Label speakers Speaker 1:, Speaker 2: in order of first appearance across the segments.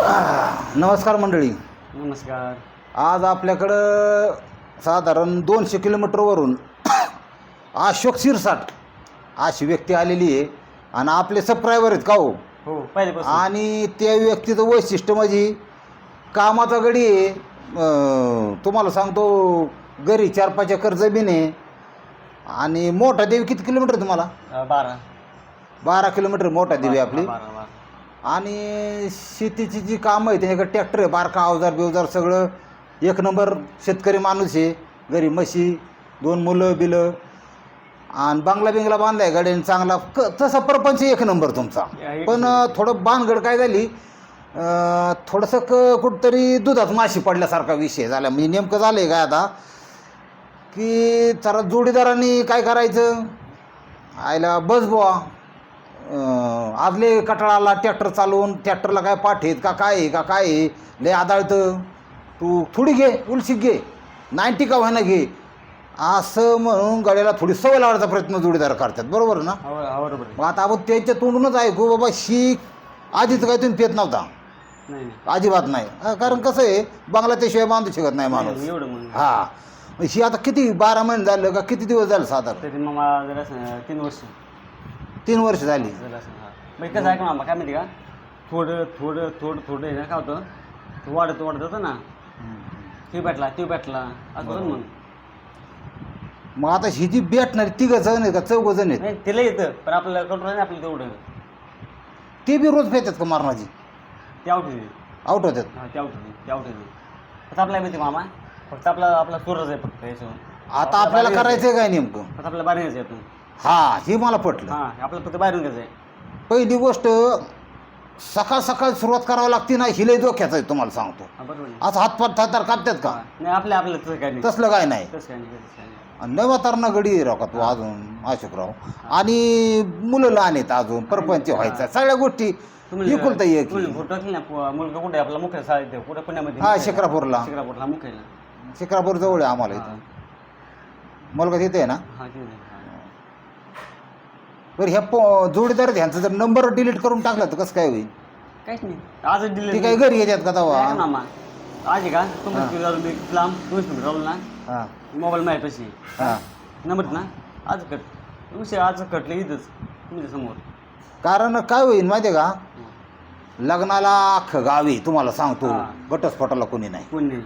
Speaker 1: नमस्कार मंडळी.
Speaker 2: नमस्कार.
Speaker 1: आज आपल्याकडं साधारण दोनशे किलोमीटरवरून अशोक शिरसाट अशी व्यक्ती आलेली आहे आणि आपले सबस्क्रायबर आहेत का हो?
Speaker 2: हो पहिल्यापासून.
Speaker 1: आणि त्या व्यक्तीचं वैशिष्ट्य म्हणजे कामाचा गडी आहे. अं, तुम्हाला सांगतो घरी चार पाच एकर जमीन आहे. आणि मोठा देवी किती किलोमीटर आहे तुम्हाला?
Speaker 2: अं, बारा.
Speaker 1: बारा किलोमीटर मोठा देवी आपली.
Speaker 2: बारा बारा.
Speaker 1: आणि शेतीची जी कामं आहे त्याच्याकडे ट्रॅक्टर आहे बारका अवजार बिवजार सगळं. एक नंबर शेतकरी माणूस आहे घरी म्हशी दोन मुलं बिलं. आणि बांगला बिंगला बांधलाय गाड्याने चांगला. क तसा परपंच एक नंबर तुमचा. पण थोडं बांधगड काय झाली? थोडंसं क कुठंतरी दुधात माशी पडल्यासारखा विषय झाला. म्हणजे नेमकं झालं आहे काय आता? की जरा जोडीदारांनी काय करायचं? आयला बस बुवा आजले कटाळाला ट्रॅक्टर चालवून ट्रॅक्टरला काय पाठ आहेत का काय आहे का काय आहे? लय आदाळतं. तू थोडी घे उलशी घे. नाईन्टी का व्हायना घे. असं म्हणून गाड्याला थोडी सवय लावायचा प्रयत्न जोडीदार करतात. बरोबर ना?
Speaker 2: हो हो, बरोबर.
Speaker 1: मग आता आपण त्यांच्या तोंडूनच ऐकू बाबा शीख आधीच काय तुम्ही पेत नव्हता. अजिबात नाही. हा, कारण कसं आहे बांगलादेशशिवाय बांधू शकत नाही माणूस.
Speaker 2: नाही, एवढं म्हणून.
Speaker 1: हा. ही आता किती बारा महिने झालं का किती दिवस झाले साधारण?
Speaker 2: तरी मग मला जरा असं, तीन वर्ष.
Speaker 1: तीन वर्ष झाली.
Speaker 2: झालं असं हा. मग कसं ऐक मामा काय माहिती का? थोडं थोडं थोडं थोडं आहे ना काय होतं. ते वाढत वाढत होतं ना. ती भेटला ती भेटला. असं होतं ना मग.
Speaker 1: मग आता ही जी भेटणारी तिघं जण आहेत का चौघ जण आहेत?
Speaker 2: नाही तिला येतं पण आपल्याला कंट्रोल नाही आपलं तेवढं.
Speaker 1: ते बी रोज पेतात का मारणाची?
Speaker 2: ते आउट येते
Speaker 1: आउट होतात.
Speaker 2: हा ते आउट येते ते आउट येते फक्त आपल्याला माहिती मामा फक्त आपला आपला सूरज आहे फक्त याच्यावर.
Speaker 1: आता आपल्याला करायचंय काय नेमकं?
Speaker 2: फक्त आपल्याला बाहेर घ्यायचं आहे यातून
Speaker 1: हा हे मला पटलं
Speaker 2: हां आपल्याला फक्त बाहेरून घ्यायचं आहे
Speaker 1: पहिली गोष्ट सकाळ सकाळ सुरुवात करावी लागते ना हिले धोक्याचं आहे तुम्हाला सांगतो
Speaker 2: हा बरोबर आहे.
Speaker 1: असं हातपात थातार कापतात का.
Speaker 2: नाही आपल्या आपलं तसं काय नाही
Speaker 1: तसलं काय नाही
Speaker 2: तसं काय नाही तसं काय नाही
Speaker 1: आणि लय वातावरण गडी राव का तू अजून अशोकराव आणि मुलं लहान आहेत अजून परपंच व्हायचा सगळ्या गोष्टी
Speaker 2: तुम्ही फोटो टाकले ना पु- मुलगा कुठे आहे? आपला मुख्य शाळेत आहे. कुठे पुण्यामध्ये
Speaker 1: हा. शिक्रापूरला
Speaker 2: शिक्रापूरला मुख्य आहे ना.
Speaker 1: शिक्रापूर जवळ आहे आम्हाला
Speaker 2: हा.
Speaker 1: इथं मुलगा तिथे आहे ना
Speaker 2: हा तिथे आहे. हा.
Speaker 1: बरं ह्या पो जोडीदार ह्यांचा जर नंबर डिलीट करून टाकला तर कसं काय होईल?
Speaker 2: काहीच नाही. आजच दिले
Speaker 1: ते काही घरी येतात का तवा?
Speaker 2: मामा. आज आहे का? मी लांब दोनशे मीटर राहून ना.
Speaker 1: हां.
Speaker 2: मोबाईल माझ्या पैसे
Speaker 1: हां
Speaker 2: नंबर ना. आज कट. विषय आज कटले इथंच तुमच्यासमोर.
Speaker 1: कारण काय होईल माहिती आहे का लग्नाला अख्खं गावी तुम्हाला सांगतो.
Speaker 2: हा.
Speaker 1: घटस्फोटाला कोणी नाही.
Speaker 2: कोण नाही.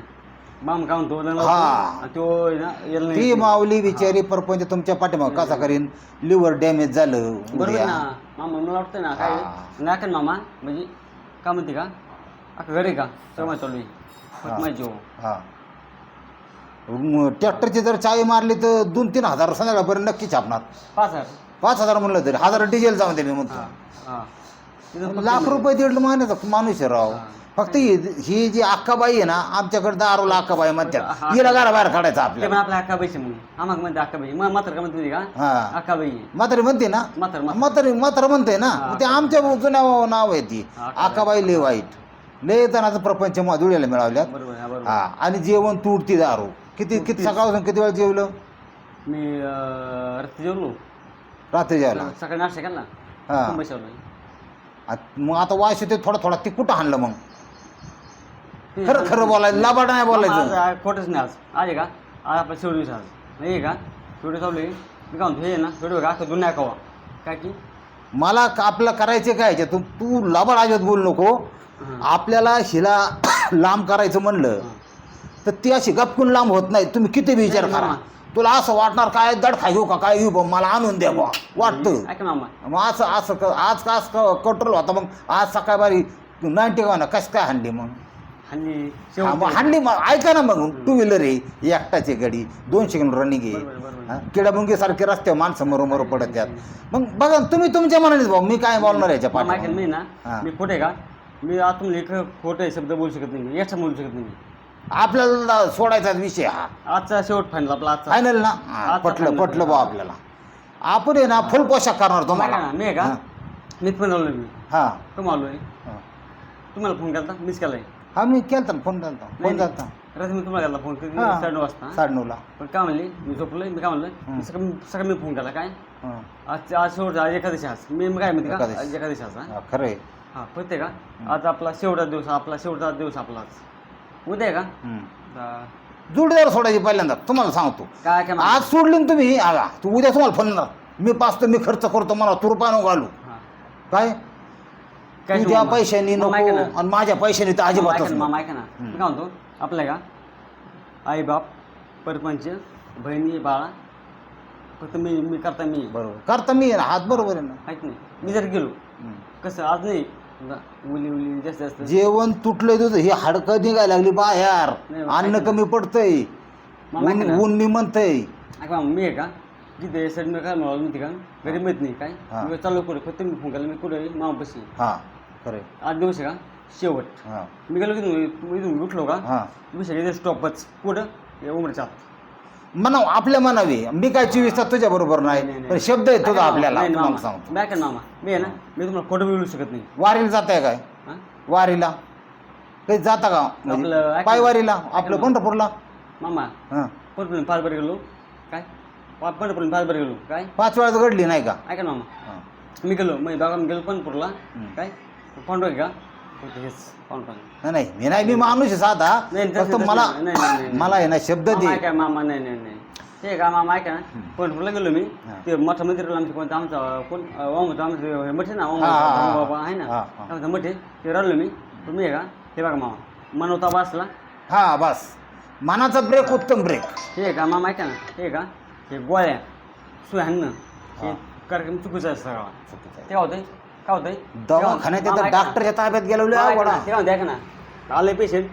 Speaker 2: माम का म्हणतो लग्न
Speaker 1: हा.
Speaker 2: तो आहे ना याला नाही
Speaker 1: ती माऊली बिचारी परपंच तुमच्या पाठीमाग कसा करीन? लिव्हर डॅमेज झालं
Speaker 2: बरोबर
Speaker 1: उद्या.
Speaker 2: ना? मामा मला वाटतं ना काय
Speaker 1: हा.
Speaker 2: नाही का मामा म्हणजे का म्हणते का? अख्खा घरी का? सगळं चालू आहे.
Speaker 1: हा.
Speaker 2: फक्त माहिती हो
Speaker 1: हा. म- ट्रॅक्टरची जर चावी मारली तर दोन तीन हजार संध्याकाळपर्यंत नक्की छापणार.
Speaker 2: पाच हजार.
Speaker 1: पाच हजार म्हणलं तरी. हजार डिझेल जाऊन दे मी म्हणतो.
Speaker 2: हा. हा. तिथं फक्त
Speaker 1: लाख रुपये दीड महिन्याचा माणूस आहे राव.
Speaker 2: हा.
Speaker 1: फक्त ही ही जी अक्काबाई आहे ना आमच्याकडे दारूला अक्काबाई म्हणतात.
Speaker 2: हा.
Speaker 1: हिला घरा बाहेर काढायचं
Speaker 2: ते पण
Speaker 1: आपल्याला
Speaker 2: आपल्या अक्का बाईचे म्हणून आम्हाला म्हणते अक्का बाई मग मात्र का म्हणते का?
Speaker 1: हा.
Speaker 2: अक्का बाई आहे.
Speaker 1: म्हातारी म्हणते ना?
Speaker 2: म्हातार म्हातार.
Speaker 1: म्हातारी म्हातार म्हणते ना. मग ते आमच्या जुन्या नाव आहे ती. अक्काबाई. लय वाईट. लय जणांचा प्रपंच जुळ्याला मिळवल्यात.
Speaker 2: बरोबर हा बरोबर.
Speaker 1: हा. आणि जेवण तुडती दारू. किती किती सकाळपासून किती वेळ जेवलं?
Speaker 2: मी अं, रात्री जेवलो.
Speaker 1: रात्री जेवला
Speaker 2: सकाळी नाश्ता केला.
Speaker 1: हा. आ- मग आता वास येते थोडा थोडा. ती कुठं आणलं मग? खरं खरं बोलायचं लाबाड नाही बोलायचं.
Speaker 2: खोटंच नाही आज. आज आहे का? आज आपला शेवटी आज. नाही आहे का? शेवटी चालू मी काय म्हणतो हे आहे ना शेवटी बघा अख्खा दुनिया कवा? काय की?
Speaker 1: मला का- आपलं करायचे काय ह्याच्यात? तू तू लाबाड अजिबात बोलू नको. आपल्याला हिला लांब करायचं म्हणलं तर ती अशी गपकून लांब होत नाही. तुम्ही किती बी विचार
Speaker 2: नाही,
Speaker 1: करा. तुला असं वाटणार काय? दडखा घेऊ का? काय घेऊ बा? मला आणून द्या बा. वाटतं.
Speaker 2: ऐका ना मामा.
Speaker 1: मग असं असं क- आज का असं कंट्रोल होता. मग आज सकाळी बारी नाईन्टी ना कसं काय हाणली मग?
Speaker 2: हल्ली
Speaker 1: हा, मग हाणली मग ऐका ना मग टू व्हीलर आहे एकटाची गाडी दोनशे किलो रनिंग
Speaker 2: बरोबर, बरोबर.
Speaker 1: आहे किडामुंगी सारखे रस्ते माणसं मरोमरो पडत त्यात मग बघा ना, तुम्ही तुमच्या मनानेच भाऊ मी काय बोलणार याच्या पाठी
Speaker 2: मी ना
Speaker 1: हा.
Speaker 2: मी खोटे का? मी आतून एक खोटे शब्द बोलू शकत नाही एक्स्ट्रा बोलू शकत नाही. मी.
Speaker 1: आपल्याला सोडायचा विषय हा.
Speaker 2: आजचा शेवट फायनल आपला आजचा.
Speaker 1: फायनल ना? हा,
Speaker 2: आजचा
Speaker 1: पटलं
Speaker 2: final.
Speaker 1: पटलं बा आपल्याला. आपण आहे ना फुल पोशाख करणार तुम्हाला.
Speaker 2: ना, मी आहे का?
Speaker 1: हा.
Speaker 2: मी
Speaker 1: हा.
Speaker 2: तुम्हाला आलोय.
Speaker 1: हा.
Speaker 2: तुम्हाला फोन केला मिस केलाय.
Speaker 1: हा मी केलता ना फोन केलता. फोन केलता.
Speaker 2: रात्री मी तुम्हाला केला फोन
Speaker 1: हा.
Speaker 2: साडे नऊ वाजता.
Speaker 1: साडेनऊला.
Speaker 2: पण काय म्हणली मी झोपलोय मी काय म्हणलं
Speaker 1: हं.
Speaker 2: मी सकाळी सकाळी मी फोन केला काय?
Speaker 1: हा.
Speaker 2: आज आज शेवट आज एकादशी आज मी मी काय म्हणते का. आज एकादशी आज हा?
Speaker 1: हा, खरं आहे.
Speaker 2: हा पत्ते का? आज आपला शेवटचा दिवस आपला शेवटचा दिवस आपलाच उद्या आहे का. आता
Speaker 1: जोडीदार सोडायची पहिल्यांदा तुम्हाला सांगतो.
Speaker 2: काय काय
Speaker 1: आज सोडली ना तुम्ही आगा तू उद्या तुम्हाला फोन येणार मी पाचतो मी खर्च करतो मला तू रुपया नको घालू.
Speaker 2: हा.
Speaker 1: काय? तुझ्या
Speaker 2: मामा?
Speaker 1: पैशाने नको
Speaker 2: मामा ऐका ना.
Speaker 1: आणि माझ्या पैशाने तर
Speaker 2: मामा
Speaker 1: अजिबातच
Speaker 2: ऐका ना,
Speaker 1: नको.
Speaker 2: मामा ऐका ना. मी काय म्हणतो? आपल्या का? आई बाप परपंच बहिणी बाळा फक्त मी मी करता मी.
Speaker 1: बरोबर. करता मी हात बरोबर आहे ना.
Speaker 2: ऐक नाही मी जर गेलो
Speaker 1: हम्म.
Speaker 2: कसं आज नाही समजा उली उली जास्त जास्त.
Speaker 1: जेवण तुटलंय तुझं. ही हाडकं निघायला लागली बाहेर.
Speaker 2: नाही,
Speaker 1: अन्न
Speaker 2: ऐक ना.
Speaker 1: कमी पडतंय.
Speaker 2: मामा ऐका
Speaker 1: ऊन मी म्हणतंय.
Speaker 2: ऐका मामा, मी आहे का? जिथे सड मी काय म्हणा माहिती का? घरी माहीत नाही काय?
Speaker 1: हा.
Speaker 2: मी चालू कुठे फक्त मी फोन केला. मी कुठे मामा बशी
Speaker 1: हा खरे
Speaker 2: आठ दिवस आहे का? शेवट.
Speaker 1: हा.
Speaker 2: मी गेलो की इथून उठलो का?
Speaker 1: हा.
Speaker 2: विषय स्टॉपच कुठं? हे उमरच्या आत.
Speaker 1: म्हणाव आपल्या मनावी. मी काय चोवीस तास तुझ्या बरोबर
Speaker 2: नाही,
Speaker 1: नाही
Speaker 2: नाही.
Speaker 1: पण शब्द आहे तुझा आपल्याला.
Speaker 2: नाही,
Speaker 1: तुम्हाला
Speaker 2: मामा.
Speaker 1: सांगतो.
Speaker 2: मी मामा. मी आहे ना मी तुम्हाला खोटं बोलू शकत नाही.
Speaker 1: वारीला जात आहे काय?
Speaker 2: हा?
Speaker 1: वारीला? काही जाता का?
Speaker 2: आपलं
Speaker 1: म्हणजे
Speaker 2: ऐका
Speaker 1: पाय
Speaker 2: ना.
Speaker 1: वारीला
Speaker 2: ऐका
Speaker 1: आपलं. पंढरपूरला?
Speaker 2: मामा
Speaker 1: हा.
Speaker 2: पंढरपूर फार बरं गेलो. काय? पा- पंढरपूर फार बरं गेलो. काय?
Speaker 1: पाच वेळाच घडली नाही का?
Speaker 2: ऐका ना मामा.
Speaker 1: हा.
Speaker 2: मी गेलो मग बागान गेलो पंढरपूरला.
Speaker 1: हम्म.
Speaker 2: काय? पांडव का? होतं हेच पांडव
Speaker 1: नाही, नाही मी नाही मी माणूस आहे साधा.
Speaker 2: नाही, तसं-
Speaker 1: फक्त
Speaker 2: तसं
Speaker 1: मला
Speaker 2: नाही, नाही, नाही, नाही.
Speaker 1: मला आहे ना शब्द दे.
Speaker 2: ऐका मामा नाही नाही नाही. ते का मामा ऐका ना. पंढरपूरला गेलो मी.
Speaker 1: हा.
Speaker 2: ते मठ मंदिराला आमचं कोणतं आमचा कोण ओमचं आमचं हे मठ आहे ना
Speaker 1: हा, हा, हा.
Speaker 2: बाबा आहे ना.
Speaker 1: हा, हा.
Speaker 2: आमचं मठ आहे ते राहिलो मी. तुम्ही आहे का? हे बघा मामा. मनवता बसला
Speaker 1: हा बस. मनाचा ब्रेक उत्तम ब्रेक
Speaker 2: हे आहे का मामा ऐका ना. हे आहे का? हे गोळ्या सुहान्न हे कार्यक्रम चुकीचा आहे सगळा. ते काय होतंय. काय होतंय?
Speaker 1: दवाखान्यात येतात डॉक्टरच्या ताब्यात गेलो लय अवघड आहे.
Speaker 2: ते काय ना. आले पेशंट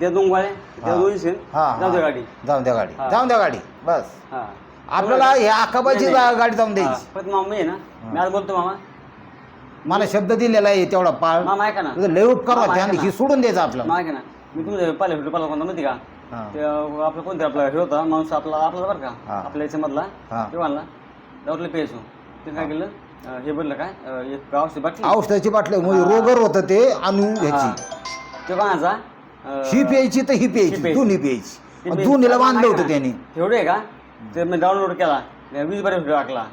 Speaker 2: दे दोन गोळ्या दे
Speaker 1: हा.
Speaker 2: दोन
Speaker 1: हा
Speaker 2: जाऊ दे
Speaker 1: हा.
Speaker 2: गाडी.
Speaker 1: जाऊन द्या गाडी.
Speaker 2: हा.
Speaker 1: जाऊन द्या गाडी. बस.
Speaker 2: हा.
Speaker 1: आपल्याला
Speaker 2: नाही, नाही.
Speaker 1: गाडी जाऊन
Speaker 2: हा,
Speaker 1: द्यायची
Speaker 2: पण मामा मी आहे ना मी आज बोलतो मामा.
Speaker 1: मला शब्द दिलेला आहे तेवढा पाळ.
Speaker 2: मामा ऐका ना.
Speaker 1: तुझं लय उपकार
Speaker 2: मामा,
Speaker 1: होते.
Speaker 2: ऐका
Speaker 1: आणि
Speaker 2: ना.
Speaker 1: ही सोडून द्यायचं आपल्याला.
Speaker 2: मामा ऐका ना. मी तुमचं पाहिलं व्हिडिओ पाहिला कोणता माहिती का?
Speaker 1: हा.
Speaker 2: ते आपलं कोणतं आपला हे होता माणूस आपला आपला बरं का?
Speaker 1: हा.
Speaker 2: आपल्या याच्यामधला
Speaker 1: हा.
Speaker 2: ते म्हणला दावरले प्यायचो ते काय केलं? अं, हे बोललं काय? अं, एक औषध बाटली.
Speaker 1: औषधाची बाटली. म्हणजे रोगर होतं ते अनु
Speaker 2: हा.
Speaker 1: ह्याची
Speaker 2: ते अं,
Speaker 1: ही प्यायची तर ही प्यायची
Speaker 2: प्यायची.
Speaker 1: दोन्ही प्यायची.
Speaker 2: मी-
Speaker 1: दोन्हीला बांधलं होतं. त्यांनी.
Speaker 2: आहे का? ते मी डाउनलोड केला. वीस बरे टाकला.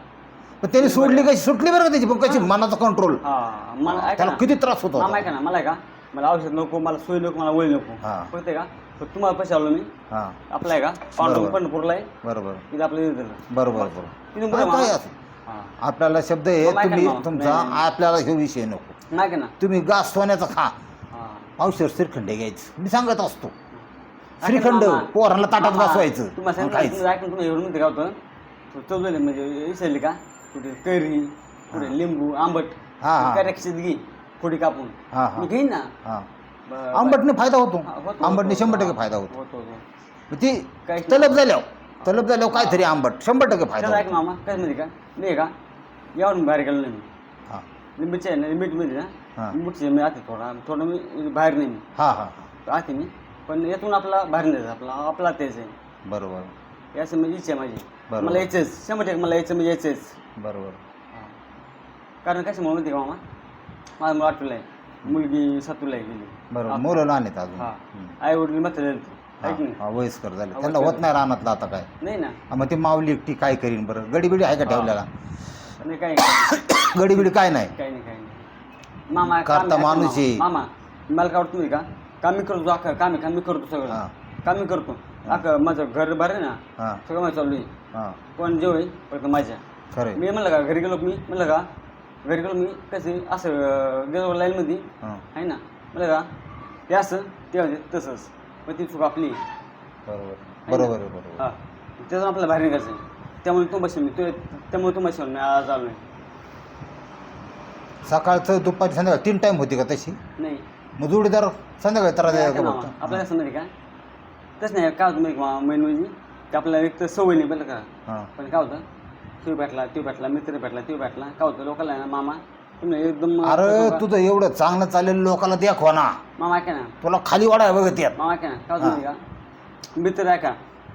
Speaker 1: पण त्यांनी सोडली कशी? सुटली बरं का त्याची? पण कशी? मनाचा कंट्रोल
Speaker 2: हा. मला ऐका
Speaker 1: त्याला
Speaker 2: ना.
Speaker 1: किती त्रास होतो
Speaker 2: मामा ऐका ना. मला का मला औषध नको मला सोय नको मला वळी नको.
Speaker 1: हा.
Speaker 2: का? तुम्हाला पैसे आलो मी.
Speaker 1: हा.
Speaker 2: आपला आहे का? पांडुरंग
Speaker 1: बरोबर.
Speaker 2: पंढरपूरला आहे.
Speaker 1: बरोबर.
Speaker 2: तिथे इथं
Speaker 1: बरोबर बरोबर.
Speaker 2: तिथून
Speaker 1: काय
Speaker 2: पुढे
Speaker 1: काय
Speaker 2: मामा-
Speaker 1: असं?
Speaker 2: हा.
Speaker 1: आपल्याला शब्द आहे
Speaker 2: ऐका
Speaker 1: तुम्ही. तुमचा
Speaker 2: नाही, नाही.
Speaker 1: आपल्याला हे विषय नको.
Speaker 2: नाही का ना.
Speaker 1: तुम्ही गास सोन्याचा खा.
Speaker 2: हा.
Speaker 1: औषध श्रीखंड घ्यायचं. मी सांगत असतो.
Speaker 2: ऐका ना
Speaker 1: श्रीखंड
Speaker 2: मामा.
Speaker 1: पोरांना ताटात
Speaker 2: मामा,
Speaker 1: बसवायचं.
Speaker 2: तुम्हाला
Speaker 1: आणि
Speaker 2: सांगितलं
Speaker 1: खायचं
Speaker 2: तुम्ही ऐकून तुम्ही एवढं म्हणते का होतं? चौधरी म्हणजे विसरली का? कुठे कैरी कुठे लिंबू आंबट.
Speaker 1: हा, हा.
Speaker 2: घे फोडी कापून.
Speaker 1: हा हा.
Speaker 2: मी घेईन ना.
Speaker 1: हा. आंबटने फायदा होतो.
Speaker 2: होतो,
Speaker 1: आंबटने
Speaker 2: होतो,
Speaker 1: शंभर टक्के फायदा होतो.
Speaker 2: होतो होतो.
Speaker 1: मग ती
Speaker 2: काही-
Speaker 1: तलब झाल्यावर तलब झाल्यावर काहीतरी आंबट शंभर टक्के फायदा
Speaker 2: त्याचं ऐक
Speaker 1: होतो.
Speaker 2: मामा काय माहिती का? मी आहे का? यावरून बाहेर गेलो नाही मी.
Speaker 1: हा.
Speaker 2: लिंबूचे आहे ना लिंबूमध्ये
Speaker 1: हा.
Speaker 2: ना लिंबूचे मी आते थोडा थोडं मी बाहेर नाही मी.
Speaker 1: हा हा
Speaker 2: आते मी पण यातून आपला बाहेर नाही जायचं आपला आपला तेच आहे.
Speaker 1: बरोबर.
Speaker 2: याचं म्हणजे इच्छा आहे माझी.
Speaker 1: बरोबर.
Speaker 2: मला यायचंच शंभर टक्के मला यायचं म्हणजे यायचंच.
Speaker 1: बरोबर.
Speaker 2: कारण कशामुळे माहिती का मामा? माझा मुलं आठवीला आहे. मुलगी सातवीला आहे गेली.
Speaker 1: बरोबर. मुलं लहान आहेत अजून.
Speaker 2: हा.
Speaker 1: हम्म.
Speaker 2: आई वडील म्हातारे झाले
Speaker 1: हा,
Speaker 2: ऐक
Speaker 1: हा, वयस्कर झाले.
Speaker 2: हा,
Speaker 1: त्यांना
Speaker 2: वयस्कर.
Speaker 1: होत नाही रानातलं आता काय.
Speaker 2: नाही ना.
Speaker 1: हा, मग ती माऊली एकटी काय करीन बरं? गडीबिडी आहे का
Speaker 2: हा.
Speaker 1: ठेवल्याला
Speaker 2: नाही काही काही
Speaker 1: गडीबिडी काय नाही?
Speaker 2: नाही काही नाही. मामा
Speaker 1: करता
Speaker 2: काम-
Speaker 1: माणूस
Speaker 2: मामा,
Speaker 1: आहे.
Speaker 2: मामा मला काय वाटतं माहिती का? काम करतो अख्खं काम काम मी करतो
Speaker 1: हा.
Speaker 2: सगळं काम मी करतो अख्खं माझं घर भर आहे ना.
Speaker 1: हा.
Speaker 2: सगळं माझं चालू आहे.
Speaker 1: हा.
Speaker 2: पण जेव आहे? फक्त माझ्या.
Speaker 1: खरंय
Speaker 2: मी म्हणलं का घरी गेलो मी? म्हणलं का घरी गेलो मी? कसे असं अं, गेलो लाईनमध्ये.
Speaker 1: हा.
Speaker 2: आहे ना. म्हणलं का? ते असं ते म्हणजे तसंच. मग ती चूक आपली.
Speaker 1: बरोबर. बरोबर आहे, बरोबर
Speaker 2: हा. त्यातून आपल्याला बाहेर निघायचं आहे. त्यामुळे तू बसेल मी तो त्यामुळे तू बसेल मी आज आलो नाही.
Speaker 1: सकाळचं दुपारी संध्याकाळ. तीन टाइम होती का तशी?
Speaker 2: नाही.
Speaker 1: मग जोडीदार संध्याकाळी त्रास द्यायला का बघतो
Speaker 2: आपल्याला कसं माहिती का? तसं नाही. काय होतं माहिती का? मेन म्हणजे की आपल्याला एक तर सवय नाही बरं का?
Speaker 1: हा.
Speaker 2: पण काय होतं? तो भेटला तो भेटला मित्र भेटला तो भेटला. काय होतं? लोकांना आहे ना मामा तुम्ही एकदम
Speaker 1: अरे तुझं एवढं चांगलं चाललेलं लोकांना दाखवा ना.
Speaker 2: मामा ऐका ना.
Speaker 1: तुला खाली वाढाय बघत येत.
Speaker 2: मामा ऐका ना काय का? मित्र ऐका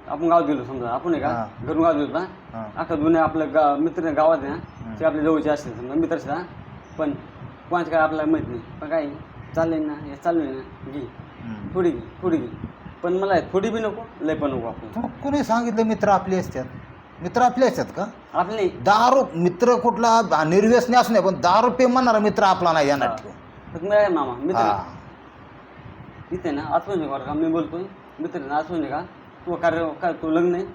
Speaker 2: आपण गावात गेलो समजा आपण आहे
Speaker 1: हा.
Speaker 2: का घरून गावात गेलो ना अख्खा जुन्या आपलं गा मित्र गावात आहे ना ते आपल्या जवळचे असतील समजा मित्र ना. पण कोणाचं काय आपल्याला माहीत नाही. पण काय चाललंय ना हे चाललंय ना घे.
Speaker 1: हम्म.
Speaker 2: थोडी घे थोडी घे. पण मला थोडी बी नको लय पण नको आपण
Speaker 1: तुला कोणी सांगितलं मित्र आपले असतात? मित्र आपले असतात का?
Speaker 2: आपले.
Speaker 1: दारू मित्र कुठला निर्व्यसनी असू नये पण दारू पे म्हणणारा मित्र आपला नाही यांना ठेव
Speaker 2: फक्त मी आहे मामा मित्र.
Speaker 1: हा.
Speaker 2: इथे ना आठवण आहे बरं का मी बोलतोय. मित्र ना आठवण आहे का? तू कार्य काय तू लग्न आहे?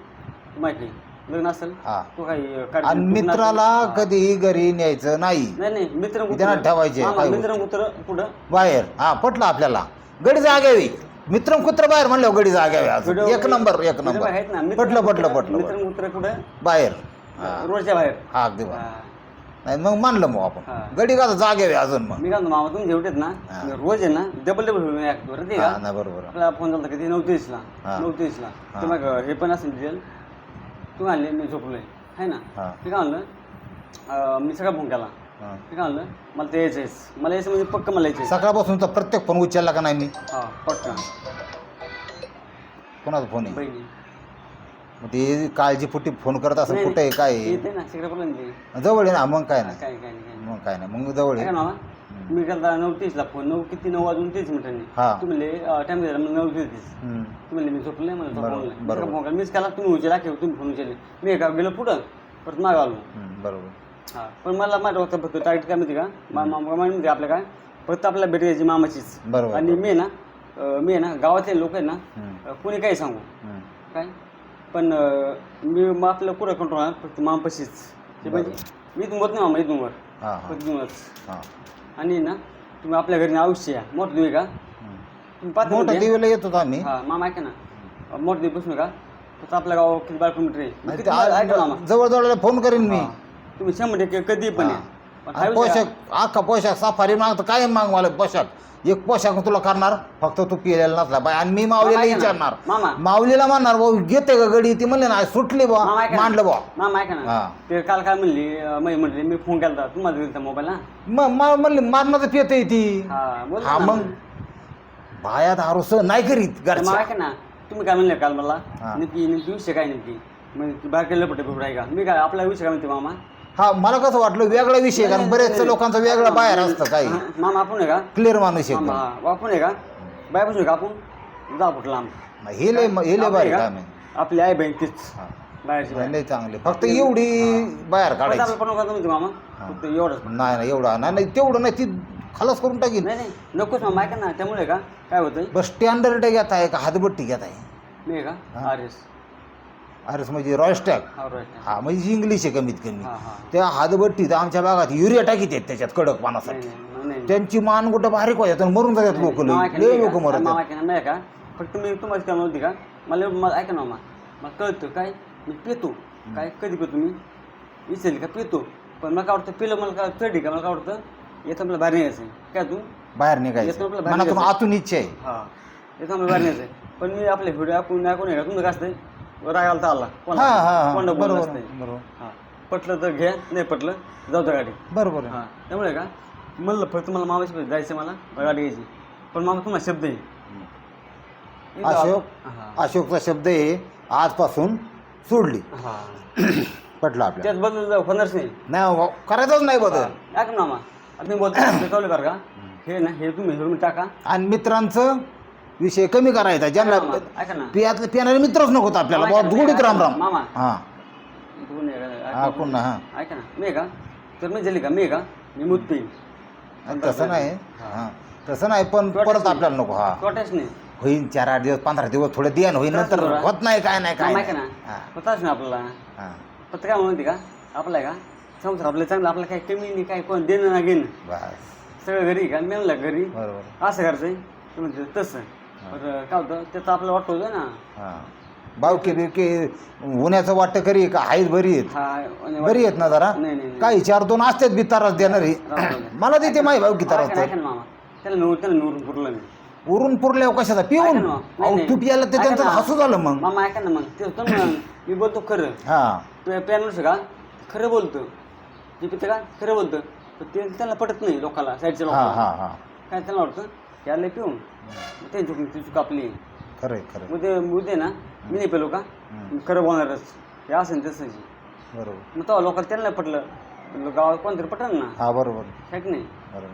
Speaker 2: माहिती आहे. लग्न असेल
Speaker 1: हा.
Speaker 2: तू काही
Speaker 1: आणि. मित्राला. कधीही घरी न्यायचं नाही.
Speaker 2: नाही नाही मित्र
Speaker 1: ठेवायचे
Speaker 2: मित्र कुत्र कुठं?
Speaker 1: बाहेर. हा पटलं आपल्याला. गडी जाग्यावी मित्र कुत्र बाहेर म्हणलं गडी.
Speaker 2: व्हिडिओ-
Speaker 1: एक नंबर एक नंबर
Speaker 2: आहेत ना
Speaker 1: पटलं पटलं पटलं
Speaker 2: मित्र. कुत्र कुठं?
Speaker 1: बाहेर.
Speaker 2: रोडच्या बाहेर.
Speaker 1: हा अगदी. नाही मग मानलं मग. आपण. गडी का जाग्यावी अजून मग.
Speaker 2: मी काय मामा तुम्ही जेवढेत ना. रोज आहे ना डबल डबल होऊन ऍक्ट बरं ते
Speaker 1: हा
Speaker 2: का
Speaker 1: नाही बरोबर
Speaker 2: आपला फोन झाला किती? नऊ तेवीसला
Speaker 1: हा.
Speaker 2: नऊ तेवीसला
Speaker 1: हा.
Speaker 2: तर मग हे पण असेल डिटेल तू आणले मी झोपलोय. है ना? मी काय म्हणलं मी सगळा फोन केला.
Speaker 1: हा.
Speaker 2: मी काय म्हणलं? मला ते यायचंयच मला यायचं म्हणजे पक्क मला यायचंय.
Speaker 1: सकाळपासूनचा प्रत्येक फोन उचलला का नाही मी?
Speaker 2: हा पक्का.
Speaker 1: कोणाचा फोन आहे?
Speaker 2: बहिणी.
Speaker 1: मग ते काळजीपुटी फोन करत असं कुठे आहे काय
Speaker 2: ते येते ना सिक्रेट ते
Speaker 1: जवळ आहे ना मग काय नाही.
Speaker 2: काय काय नाही काय. नाही.
Speaker 1: मग काय नाही मग जवळ
Speaker 2: काय
Speaker 1: आहे
Speaker 2: ना मी केला नऊ तीसला फोन नऊ किती नऊ वाजून तीस मिनिटांनी.
Speaker 1: हा.
Speaker 2: तुम्ही टाइम दिला मला नऊ तीस
Speaker 1: हम्म.
Speaker 2: तुम्ही मी झोपले मला
Speaker 1: बरोबर,
Speaker 2: नाही.
Speaker 1: बरोबर.
Speaker 2: मी फोन केला मीच केला तुम्ही उचला की तुम्ही फोन उचलले. मी एका गेलो पुढं परत मागं आलो.
Speaker 1: हम्म, बरोबर.
Speaker 2: हा. पण मला माझं होतं फक्त टाईट काय माहिती का? मा- मा- मा- माहिती आपलं काय? फक्त आपल्याला भेट यायची मामाचीच.
Speaker 1: बरोबर
Speaker 2: आणि मी आहे ना अं, मी आहे ना गावातले लोक आहे ना
Speaker 1: हम्म,
Speaker 2: अं, कोणी काही सांगू?
Speaker 1: हम्म.
Speaker 2: काय? पण अं, मी मग आपलं कुठं कंट्रोल आहे फक्त मामापाशीच. ते म्हणजे मी इथून होत नाही मामा इथून वर.
Speaker 1: हा हा.
Speaker 2: फक्त इथूनच.
Speaker 1: हा.
Speaker 2: आणि ना तुम्ही आपल्या घरी आयुष्य या. मोठं देऊ का?
Speaker 1: हम्म.
Speaker 2: तुम्ही पाहता
Speaker 1: मोठं
Speaker 2: म्हणजे?
Speaker 1: दिवेला येत आम्ही?
Speaker 2: हा मामा ऐका ना. मोठं देऊ बसू का? फक्त आपल्या गाव किती बारा किलोमीटर आहे? किती मामा
Speaker 1: आ- जवळ फोन करीन मी.
Speaker 2: हा. तुम्ही शंभर टक्के कधी पण या. पण हा
Speaker 1: आणि
Speaker 2: विषय-
Speaker 1: पोशाख अख्खा पोशाख सफारी मागतो काय माग मला पोशाख? एक पोशाख तुला करणार फक्त तू पिलेला नसला बाय आणि मी माऊलीला
Speaker 2: मामा ऐका ना.
Speaker 1: विचारणार.
Speaker 2: मामा.
Speaker 1: माऊलीला म्हणणार भाऊ घेते का गडी? ती म्हणले ना सुटली बा
Speaker 2: मामा ऐका ना.
Speaker 1: मांडलं बा
Speaker 2: मामा ऐका ना.
Speaker 1: हा.
Speaker 2: ते काल काय म्हणली अं, मी म्हणली मी फोन केला होता तुम्हाला दिलता मोबाईल ना
Speaker 1: मग मा- म्हणली मारणाचं पेत ती.
Speaker 2: हा बोल
Speaker 1: हा मग? बाया दारू सहन नाही करीत
Speaker 2: मग
Speaker 1: घरच्या.
Speaker 2: ऐका ना. तुम्ही काय म्हणले काल मला?
Speaker 1: हा.
Speaker 2: नेमकी नेमकी विषय काय नेमकी? मग बाहेर केलं पटे आहे का? मी काय आपला विषय काय म्हणते मामा?
Speaker 1: हा मला कसं वाटलं वेगळा विषय आहे, कारण बरेचशा लोकांचा वेगळा बाहेर असतं काही.
Speaker 2: हा, मामा आपण आहे का?
Speaker 1: क्लिअर माणूस
Speaker 2: मामा
Speaker 1: एकदम
Speaker 2: हा, आपण आहे का? बायपासून आहे का आपण? जा आम
Speaker 1: हे लय हे लय भारी काम आहे.
Speaker 2: आपली आई बहीण तीच.
Speaker 1: हा.
Speaker 2: बाहेरची बाई.
Speaker 1: लय चांगले. फक्त एवढी बाहेर काढायची.
Speaker 2: पण नका मामा. फक्त एवढंच.
Speaker 1: नाही नाही एवढा. नाही नाही तेवढं नाही ती खलास करून टाकीन.
Speaker 2: नाही नाही नकोच मामा ऐका ना त्यामुळे का? काय होतंय?
Speaker 1: बस स्टँडर्ड घेत आहे का? हातबट्टी घेत आहे
Speaker 2: मी आहे का. R S.
Speaker 1: अरे म्हणजे रॉयस्टॅग
Speaker 2: हा
Speaker 1: हा म्हणजे इंग्लिश आहे कमीत कमी त्या हातबट्टीत आमच्या भागात युरिया टाकीत आहेत त्याच्यात कडक पानासाठी त्यांची मान कुठं बारीक व्हायचं आणि मरून जातात लोक लय लोक मरत
Speaker 2: नाही का? फक्त मी तुम्हाला काय नव्हती का? मला मला ऐका ना मला कळतं काय? मी पितो. काय कधी पितो मी? विचारली का? पितो. पण मला काय वाटतं पिलं मला काय चढी का मला काय वाटतं येतं मला बाहेर निघायचं काय तू?
Speaker 1: बाहेर निघायचं. आतून इच्छा आहे.
Speaker 2: हा. येतं मला बाहेर निघायचं पण मी आपले व्हिडिओ ऐकून ऐकून का तुमचं काय असतंय राग आला. तर आला
Speaker 1: हा हा.
Speaker 2: कोणाला
Speaker 1: हा
Speaker 2: बोललं
Speaker 1: बरोबर.
Speaker 2: हा. पटलं तर घ्या नाही पटलं जाऊ त्या गाडी.
Speaker 1: बरोबर आहे.
Speaker 2: हा. त्यामुळे का? म्हणलं फक्त मला मामाची जायचं मला गाडी घ्यायची. पण मामा तुम्हाला शब्द आहे.
Speaker 1: अशोक
Speaker 2: हा.
Speaker 1: अशोकचा शब्द आहे आजपासून सोडली.
Speaker 2: हा.
Speaker 1: पटलं आपल्या
Speaker 2: त्यात बदल होणारच नाही.
Speaker 1: नाही हो, करायचंच नाही बदल.
Speaker 2: ऐक ना मामा आता मी बोलतो कर का? हे ना हे तुम्ही हे तुम्ही टाका.
Speaker 1: आणि मित्रांचं विषय कमी करायचा ज्यांना
Speaker 2: मामा, ऐका ना.
Speaker 1: पियातले पिणारे मित्रच नको आपल्याला.
Speaker 2: मामा,
Speaker 1: बाबा दुगडीत राम राम.
Speaker 2: मामा.
Speaker 1: हा.
Speaker 2: कोण आहे का?
Speaker 1: हा कोण ना हा.
Speaker 2: ऐका ना. मी आहे का? तर मी झाली का? मी आहे का? मी मूत पेईन
Speaker 1: तसं नाही. हा. तसं नाही पण परत आपल्याला नको हा.
Speaker 2: तोटाच नाही.
Speaker 1: होईन चार आठ दिवस पंधरा दिवस थोडं देण होईन नंतर. होत नाही काय नाही काय
Speaker 2: मामा, ऐका
Speaker 1: नाही.
Speaker 2: ना.
Speaker 1: हा,
Speaker 2: होताच ना आपल्याला.
Speaker 1: हा.
Speaker 2: फक्त काय म्हणते का? आपलं आहे का? संसार आपलं चांगलं आपलं काही कमी नाही काय कोण देणं ना घेणं.
Speaker 1: बस.
Speaker 2: सगळं घरी का? मी म्हणलं घरी.
Speaker 1: बरोबर.
Speaker 2: असं करायचंय. ते म्हणते तसं. बरं काय होतं? त्याचं आपलं वाटतं होतं ना.
Speaker 1: हा. बावकी बिवकी उन्हाचं वाटतं करी का? हाईत बरी आहेत.
Speaker 2: हा आणि
Speaker 1: बरी आहेत ना जरा?
Speaker 2: नाही नाही नाही.
Speaker 1: काही चार दोन असतात बी तारास देणारी.
Speaker 2: राहू दे.
Speaker 1: मला देते माही भाऊ की
Speaker 2: ऐका
Speaker 1: तारास
Speaker 2: ना,
Speaker 1: तर.
Speaker 2: ऐका ना मामा. त्याला नवर त्याला नवरून पुरलं मी
Speaker 1: उरून पुरल्यावर कशाचा? पिऊन?
Speaker 2: ऐका ना, नाही,
Speaker 1: अहो
Speaker 2: नाही.
Speaker 1: तू ते
Speaker 2: ऐका
Speaker 1: त्यांचं
Speaker 2: ना.
Speaker 1: हसू झालं मग.
Speaker 2: मामा ऐका ना मग. ते होतं ना मी बोलतो खरं.
Speaker 1: हा.
Speaker 2: पॅनल का खरं बोलतो. जे पिते का खरं बोलतं. पण ते त्यांना पटत नाही लोकांना साईडच्या
Speaker 1: हा
Speaker 2: लोकांना
Speaker 1: हा
Speaker 2: काय त्यांना वाटतं? याला पिऊन. ते चुक ती चूक आपली.
Speaker 1: खरंय खरंय.
Speaker 2: उद्या उद्या ना मी नाही पेलो का? खरं बोलणारच. हे असं तसं
Speaker 1: बरोबर.
Speaker 2: मग तेव्हा लोकांना त्यांना पटलं. म्हणलं गावात कोणतरी पटलं ना?
Speaker 1: हा बरोबर.
Speaker 2: है की नाही?
Speaker 1: बरोबर.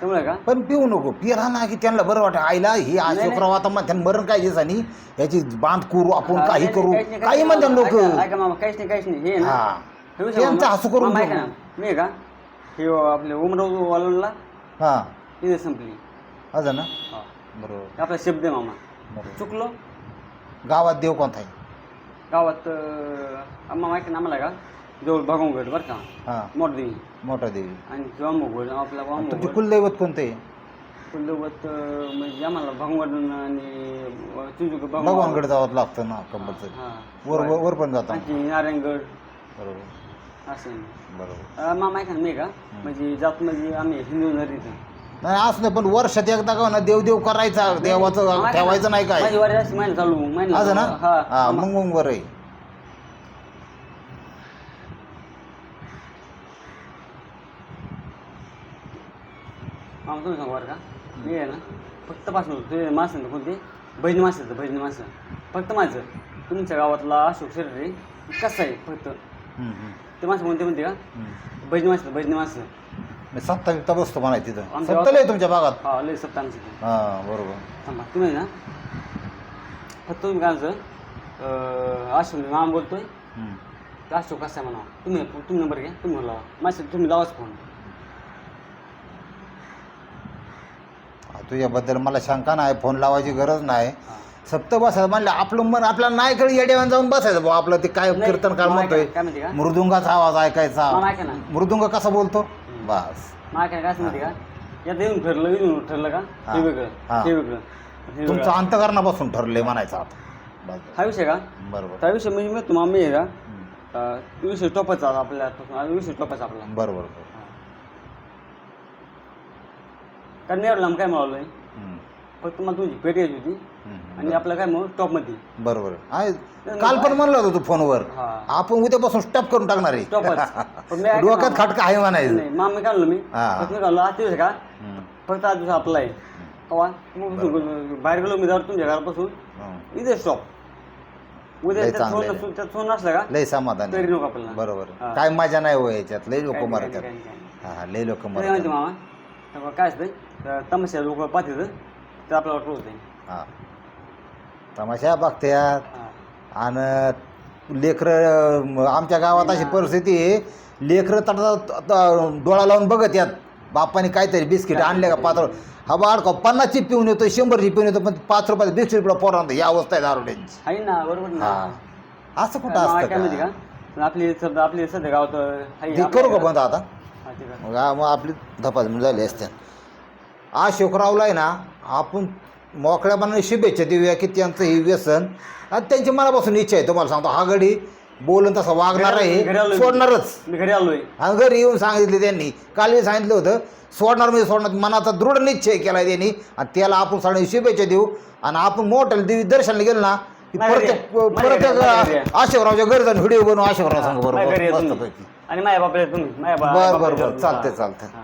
Speaker 2: त्यामुळे का?
Speaker 1: पण पिऊ नको. पिरा ना की त्यांना बरं वाटतं. आईला ही अशोकराव आता म्हणते मरण काय आणि याची बांध करू आपण काही
Speaker 2: नाही,
Speaker 1: करू.
Speaker 2: काहीच नाही,
Speaker 1: काही
Speaker 2: काहीच
Speaker 1: म्हणतात
Speaker 2: नाही,
Speaker 1: लोक.
Speaker 2: ऐका- ऐका मामा काहीच नाही काहीच नाही. हे ना
Speaker 1: हा.
Speaker 2: हे विषय
Speaker 1: त्यांचं
Speaker 2: मामा-
Speaker 1: हसू करून
Speaker 2: मामा
Speaker 1: घेऊ.
Speaker 2: ऐका ना. मी आहे का? हे आपले उमराव वालनला
Speaker 1: हा.
Speaker 2: तिथे संपली.
Speaker 1: असं ना
Speaker 2: हा
Speaker 1: बरोबर
Speaker 2: हे आपला शब्द आहे मामा
Speaker 1: बरोबर
Speaker 2: चुकलो
Speaker 1: गावात देव कोणता आहे
Speaker 2: गावात अं, आम्हा माहिती ना आम्हाला का जवळ भगवगड बरं का
Speaker 1: हां
Speaker 2: मोठदेवी
Speaker 1: मोठा देवी
Speaker 2: आणि वामगड आपला
Speaker 1: आणि तुमचे
Speaker 2: वामगड
Speaker 1: कुलदैवत कोणतं आहे
Speaker 2: कुलदैवत अं, म्हणजे आम्हाला भगवगड आणि तुझं
Speaker 1: भगवानकडे जावं लागतं ना कंपल्सरी
Speaker 2: हा
Speaker 1: वर वर वर पण जाता
Speaker 2: आणखी नारायणगड
Speaker 1: बरोबर
Speaker 2: असं.
Speaker 1: बरोबर
Speaker 2: अं, मामा ऐका ना मी का म्हणजे जात म्हणजे आम्ही हिंदू नदीत
Speaker 1: नाही असं नाही पण वर्षात एकदा का ना देव देव करायचा देवाचं ठेवायचं नाही काय?
Speaker 2: माझी वारी अशी महिना चालू महिना
Speaker 1: असं ना?
Speaker 2: हा.
Speaker 1: हा मग मग बरं आहे.
Speaker 2: तुम्ही सांगू बरं का? मी आहे ना फक्त पासून तुझे माणसं ना कोणते बहिणी माणसं बहिणी माणसं फक्त माझं. तुमच्या गावातला अशोक शरीर आहे कसं आहे फक्त?
Speaker 1: हम्म, हम्म,
Speaker 2: ते माणसं कोणते म्हणते का?
Speaker 1: हम्म.
Speaker 2: बहिणी माणसं बहिणी माणसं
Speaker 1: मी सत्ता बित्ता बसतो म्हणाय तिथं.
Speaker 2: आमच्या
Speaker 1: सत्ता लय तुमच्या भागात?
Speaker 2: हा लय सत्ता आमचं
Speaker 1: हां बरोबर.
Speaker 2: थांबा तुम्ही ना. फक्त तुम्ही काय आमचं अशोक मामा बोलतोय.
Speaker 1: हम्म.
Speaker 2: तर अशोक कसं आहे म्हणा तुम्ही तुम्ही नंबर घ्या. तुम्ही मला लावा माझ्या तुम्ही लावाच फोन.
Speaker 1: हा, तुझ्याबद्दल मला शंका नाही फोन लावायची गरज नाही. सप्त बसायचं म्हणलं आपलं मन आपल्याला नाही कळी येड्यावर जाऊन बसायचं भाऊ आपलं ते काय
Speaker 2: नाही,
Speaker 1: कीर्तन काय
Speaker 2: मामा
Speaker 1: म्हणतोय.
Speaker 2: काय- काय म्हणते का?
Speaker 1: मृदुंगाचा आवाज ऐकायचा.
Speaker 2: मामा ऐका ना.
Speaker 1: मृदुंग कसा बोलतो? बस.
Speaker 2: काय सांगते का? यात येऊन ठरलं येऊन ठरलं का?
Speaker 1: हा.
Speaker 2: हे वेगळं
Speaker 1: हा.
Speaker 2: हे वेगळं
Speaker 1: तुमचं अंतकरणापासून ठरलंय म्हणायचं आता. बस.
Speaker 2: हा विषय का?
Speaker 1: बरोबर.
Speaker 2: हा विषय म्हणजे मी तुम्हाला मी आहे का?
Speaker 1: हम्म.
Speaker 2: अं, विषय टोपाचा आपल्या हा विषय टोपाचा आपला.
Speaker 1: बरोबर बरोबर.
Speaker 2: कारण मी एवढं लांब काय
Speaker 1: हम्म.
Speaker 2: फक्त मला तुझी पेट यायची होती. आणि आपलं काय मग? टॉपमध्ये
Speaker 1: बरोबर आहे. काल पण म्हणलं होतं तू फोनवर.
Speaker 2: हा.
Speaker 1: आपण उद्यापासून स्टॉप करून टाकणार आहे.
Speaker 2: टॉपच पण मी ऐकलं
Speaker 1: डोक्यात
Speaker 2: मामा.
Speaker 1: खाटका आहे म्हणायचं.
Speaker 2: नाही मग मी काढलो मी.
Speaker 1: हा.
Speaker 2: फक्त मी काढलो आज दिवस का?
Speaker 1: हम्म.
Speaker 2: फक्त आज दिवस आपला आहे. कवा? मग बाहेर गेलो मी जर तुमच्या घरापासून.
Speaker 1: हम्म.
Speaker 2: इथे स्टॉप उद्या
Speaker 1: लय
Speaker 2: त्यात
Speaker 1: चांगलं
Speaker 2: फोन
Speaker 1: आहे.
Speaker 2: नसून त्यात फोन नसला का?
Speaker 1: लय समाधान
Speaker 2: तरी नको आपल्याला.
Speaker 1: बरोबर.
Speaker 2: हा.
Speaker 1: काय मजा नाही हो याच्यात. लय लोक मरतात.
Speaker 2: काही.
Speaker 1: हा लय लोक
Speaker 2: तरी माहिती
Speaker 1: मरतात.
Speaker 2: मामा? काय असतं तमाशा लोक पाहतात. तर आपल्याला वाटलं होतं.
Speaker 1: हा. तमाशा बघत्यात.
Speaker 2: हा.
Speaker 1: आणि लेकरं आमच्या गावात अशी परिस्थिती आहे लेकरं तटा डोळा लावून बघत यात बापाने काहीतरी बिस्किट आणले का पात्र हा बाळ का पन्नासची पिऊन येतो शंभरची पिऊन येतो पण पाच रुपयाचं बिस्किट पोरांत ही अवस्था आहे दारुड्यांची.
Speaker 2: आहे ना बरोबर ना.
Speaker 1: हा. असं कुठं असतं
Speaker 2: काय माहिती
Speaker 1: का?
Speaker 2: का आपली सध्या आपली सध्या गावात आहे
Speaker 1: ते करू का बंद आता?
Speaker 2: हा, ते करा.
Speaker 1: मग आ- मग आपली धपास झाली असते आज शिवरावला आहे ना आपण मोकळ्यापणाने शुभेच्छा देऊया की त्यांचं हे व्यसन आणि त्यांची मनापासून इच्छा आहे. तुम्हाला सांगतो हा गडी बोलून तसा वागणार आहे. सोडणारच.
Speaker 2: मी घरी आलोय.
Speaker 1: आणि घरी येऊन सांगितले त्यांनी. काल मी सांगितलं होतं सोडणार म्हणजे सोडणार. मनाचा दृढ निश्चय केला त्यांनी. आणि त्याला आपण सगळ्यांनी शुभेच्छा देऊ. आणि आपण मोठ्याला देवी दर्शनाला गेलो ना की परत
Speaker 2: आहे. माझ्या घरी घरी
Speaker 1: प्रत्येक
Speaker 2: आहे.
Speaker 1: आशेवरावच्या घरी जाऊन व्हिडिओ बनवू आशेवराव सांग बरोबर
Speaker 2: आणि माझ्या बापरे तुम्ही. माझ्या बा-
Speaker 1: बरं बरं बरं.
Speaker 2: विचारून.
Speaker 1: चालते
Speaker 2: हा.
Speaker 1: चालते
Speaker 2: हा.